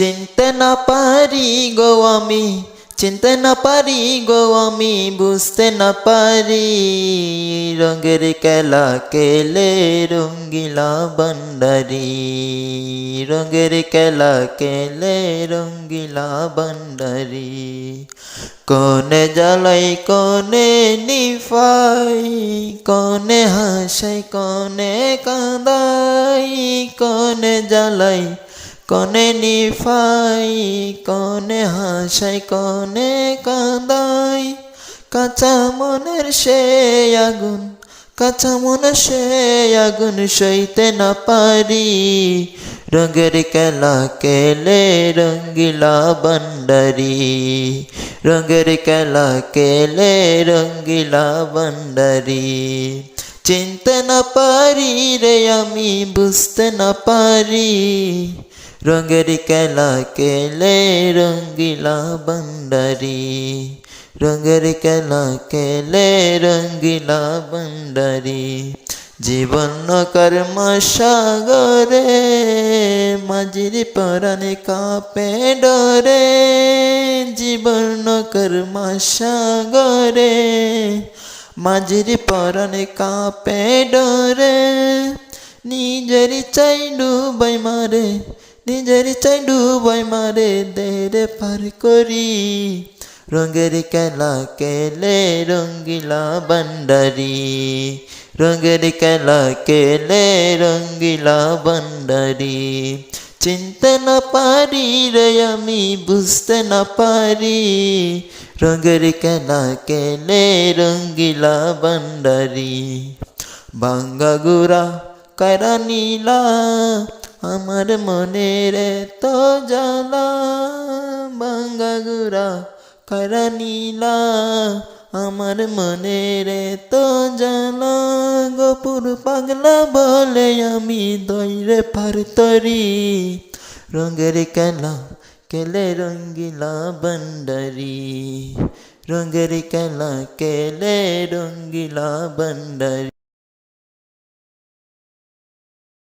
চিনতে না পারি গো আমি, চিনতে না পারি গো আমি, বুঝতে না পারি রঙের খেলা কেলে রঙ্গিলা বান্ডারি রঙের খেলা কেলে রঙ্গিলা বান্ডারি কনে জ্বালাই, কনে নিফাই, কনে হাসাই, কনে কাঁদাই, কনে জ্বালাই কনে নিফাই, কনে হাসাই, কনে কাঁদাই। কাঁচা মনের সে আগুন, কাঁচা মনের সে আগুন সইতে না পারি। রঙের খেলা কেলে রঙ্গিলা বান্ডারি রঙের খেলা কেলে রঙ্গিলা বান্ডারি চিনতে না পারি রে আমি বুঝতে না পারি রঙের খেলা কেলে রঙ্গিলা বান্ডারি রঙের খেলা কেলে রঙ্গিলা বান্ডারি জীবন কর্ম সাগরে মাঝির পরাণে কাপে ডরে জীবন কর্ম সাগরে মাঝির পরাণে কাপে ডরে, নিজের চাই ডুবাই মারে, নিজের চাই ডুবাই মারে, দেরে পার করি। রঙের খেলা কেলে রঙ্গিলা বান্ডারি রঙের খেলা কেলে রঙ্গিলা বান্ডারি চিনতে না পারি রে আমি, বুঝতে না পারি রঙের খেলা কেলে রঙ্গিলা বান্ডারি বাঙ্গা গুড়া কারা নীলা আমার মনের তো জ্বালা বাঙ্গা গুড়া কারা নীলা আমার মনের তো জ্বালা গোপুর পাগলা বলে আমি দৈরে পার তরি রঙের খেলা কেলে রঙ্গিলা বন্ডারি রঙের কেলা কেলে রঙ্গিলা বান্ডারি